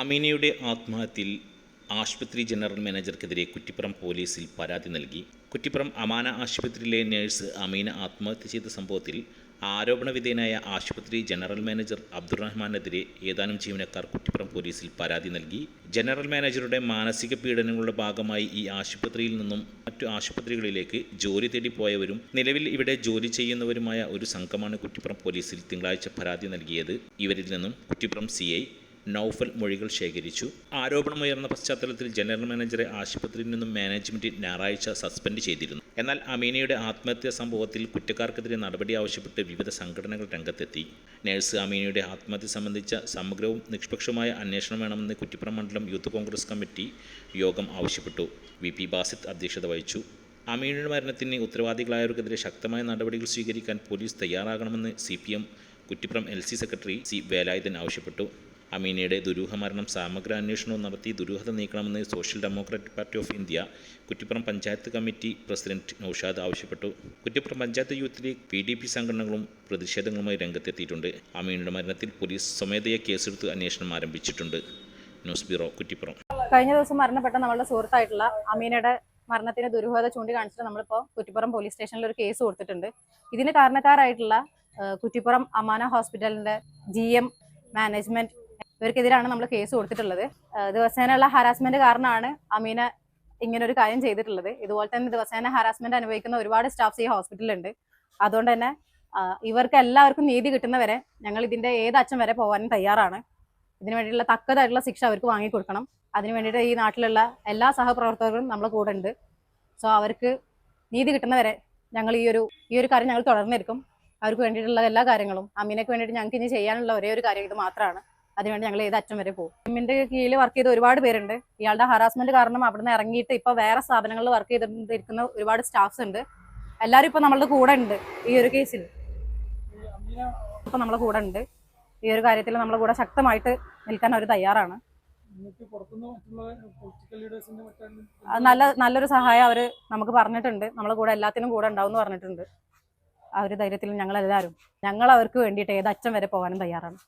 അമീനയുടെ ആത്മഹത്യയിൽ ആശുപത്രി ജനറൽ മാനേജർക്കെതിരെ കുറ്റിപ്പുറം പോലീസിൽ പരാതി നൽകി. കുറ്റിപ്പുറം അമാന ആശുപത്രിയിലെ നഴ്സ് അമീന ആത്മഹത്യ ചെയ്ത സംഭവത്തിൽ ആരോപണ വിധേയനായ ആശുപത്രി ജനറൽ മാനേജർ അബ്ദുറഹ്മാനെതിരെ ഏതാനും ജീവനക്കാർ കുറ്റിപ്പുറം പോലീസിൽ പരാതി നൽകി. ജനറൽ മാനേജറുടെ മാനസിക പീഡനങ്ങളുടെ ഭാഗമായി ഈ ആശുപത്രിയിൽ നിന്നും മറ്റു ആശുപത്രികളിലേക്ക് ജോലി തേടി പോയവരും നിലവിൽ ഇവിടെ ജോലി ചെയ്യുന്നവരുമായ ഒരു സംഘമാണ് കുറ്റിപ്പുറം പോലീസിൽ തിങ്കളാഴ്ച പരാതി നൽകിയത്. ഇവരിൽ നിന്നും കുറ്റിപ്പുറം സി നൌഫൽ മൊഴികൾ ശേഖരിച്ചു. ആരോപണമുയർന്ന പശ്ചാത്തലത്തിൽ ജനറൽ മാനേജറെ ആശുപത്രിയിൽ നിന്നും മാനേജ്മെന്റ് ഞായറാഴ്ച സസ്പെൻഡ് ചെയ്തിരുന്നു. എന്നാൽ അമീനയുടെ ആത്മഹത്യാ സംഭവത്തിൽ കുറ്റക്കാർക്കെതിരെ നടപടി ആവശ്യപ്പെട്ട് വിവിധ സംഘടനകൾ രംഗത്തെത്തി. നഴ്സ് അമീനയുടെ ആത്മഹത്യ സംബന്ധിച്ച സമഗ്രവും നിഷ്പക്ഷമായ അന്വേഷണം വേണമെന്ന് കുറ്റിപ്പുറം മണ്ഡലം യൂത്ത് കോൺഗ്രസ് കമ്മിറ്റി യോഗം ആവശ്യപ്പെട്ടു. വി പി ബാസിത്ത് അധ്യക്ഷത വഹിച്ചു. അമീനയുടെ മരണത്തിന് ഉത്തരവാദികളായവർക്കെതിരെ ശക്തമായ നടപടികൾ സ്വീകരിക്കാൻ പോലീസ് തയ്യാറാകണമെന്ന് C P M Kuttippuram L C secretary C Velayudhan ആവശ്യപ്പെട്ടു. അമീനയുടെ ദുരൂഹമരണം സമഗ്ര അന്വേഷണവും നടത്തി ദുരൂഹത നീക്കണമെന്ന് social democratic party of India Kuttippuram panchayat committee president Noushad ആവശ്യപ്പെട്ടു. Kuttippuram panchayat youth league P D P സംഘടനകളും പ്രതിഷേധങ്ങളുമായി രംഗത്തെത്തിയിട്ടുണ്ട്. അമീനയുടെ മരണത്തിൽ പോലീസ് സ്വമേധയാ കേസെടുത്ത് അന്വേഷണം ആരംഭിച്ചിട്ടുണ്ട്. News bureau Kuttippuram. കഴിഞ്ഞ ദിവസം മരണപ്പെട്ട നമ്മളുടെ സുഹൃത്തായിട്ടുള്ള അമീനയുടെ മരണത്തിന് ദുരൂഹത ചൂണ്ടിക്കാണിച്ചിട്ട് നമ്മളിപ്പോൾ കുറ്റിപ്പുറം പോലീസ് സ്റ്റേഷനിൽ ഒരു കേസ് കൊടുത്തിട്ടുണ്ട്. ഇതിന് കാരണക്കാരായിട്ടുള്ള കുറ്റിപ്പുറം അമാന ഹോസ്പിറ്റലിന്റെ ജി എം മാനേജ്മെന്റ് ഇവർക്കെതിരാണ് നമ്മൾ കേസ് കൊടുത്തിട്ടുള്ളത്. ദിവസേനയുള്ള ഹറാസ്മെന്റ് കാരണമാണ് അമീന ഇങ്ങനെ ഒരു കാര്യം ചെയ്തിട്ടുള്ളത്. ഇതുപോലെ തന്നെ ദിവസേന ഹറാസ്മെന്റ് അനുഭവിക്കുന്ന ഒരുപാട് സ്റ്റാഫ്സ് ഈ ഹോസ്പിറ്റലുണ്ട് അതുകൊണ്ട് തന്നെ ഇവർക്ക് എല്ലാവർക്കും നീതി കിട്ടുന്നവരെ ഞങ്ങൾ ഇതിന്റെ ഏത് അച്ഛൻ വരെ പോകാനും തയ്യാറാണ്. ഇതിനു വേണ്ടിയിട്ടുള്ള തക്കതായിട്ടുള്ള ശിക്ഷ അവർക്ക് വാങ്ങിക്കൊടുക്കണം. അതിനു വേണ്ടിയിട്ട് ഈ നാട്ടിലുള്ള എല്ലാ സഹപ്രവർത്തകരും നമ്മളെ കൂടെ ഉണ്ട്. സോ അവർക്ക് നീതി കിട്ടുന്നവരെ ഞങ്ങൾ ഈ ഒരു ഈ ഒരു കാര്യം ഞങ്ങൾ തുടർന്നിരിക്കും. അവർക്ക് വേണ്ടിയിട്ടുള്ള എല്ലാ കാര്യങ്ങളും അമ്മീനക്ക് വേണ്ടിയിട്ട് ഞങ്ങൾക്ക് ഇനി ചെയ്യാനുള്ള ഒരേ ഒരു കാര്യം ഇത് മാത്രമാണ്. അതിനുവേണ്ടി ഞങ്ങൾ ഏത് അറ്റം വരെ പോകും. എമ്മിന്റെ കീഴിൽ വർക്ക് ചെയ്ത ഒരുപാട് പേരുണ്ട്. ഇയാളുടെ ഹറാസ്മെന്റ് കാരണം അവിടുന്ന് ഇറങ്ങിയിട്ട് ഇപ്പൊ വേറെ സ്ഥാപനങ്ങളിൽ വർക്ക് ചെയ്തിരിക്കുന്ന ഒരുപാട് സ്റ്റാഫ്സ് ഉണ്ട്. എല്ലാരും ഇപ്പൊ നമ്മളുടെ കൂടെ ഉണ്ട് ഈ ഒരു കേസിൽ ഇപ്പൊ നമ്മളെ കൂടെ ഉണ്ട്. ഈ ഒരു കാര്യത്തിൽ നമ്മളെ കൂടെ ശക്തമായിട്ട് നിൽക്കാൻ അവർ തയ്യാറാണ്. നല്ല നല്ലൊരു സഹായം അവർ നമുക്ക് പറഞ്ഞിട്ടുണ്ട്. നമ്മളെ കൂടെ എല്ലാത്തിനും കൂടെ ഉണ്ടാവും എന്ന് പറഞ്ഞിട്ടുണ്ട്. ആ ഒരു ധൈര്യത്തിൽ ഞങ്ങൾ എല്ലാവരും ഞങ്ങൾ അവർക്ക് വേണ്ടിയിട്ട് ഏത് അറ്റം വരെ പോകാനും തയ്യാറാണ്.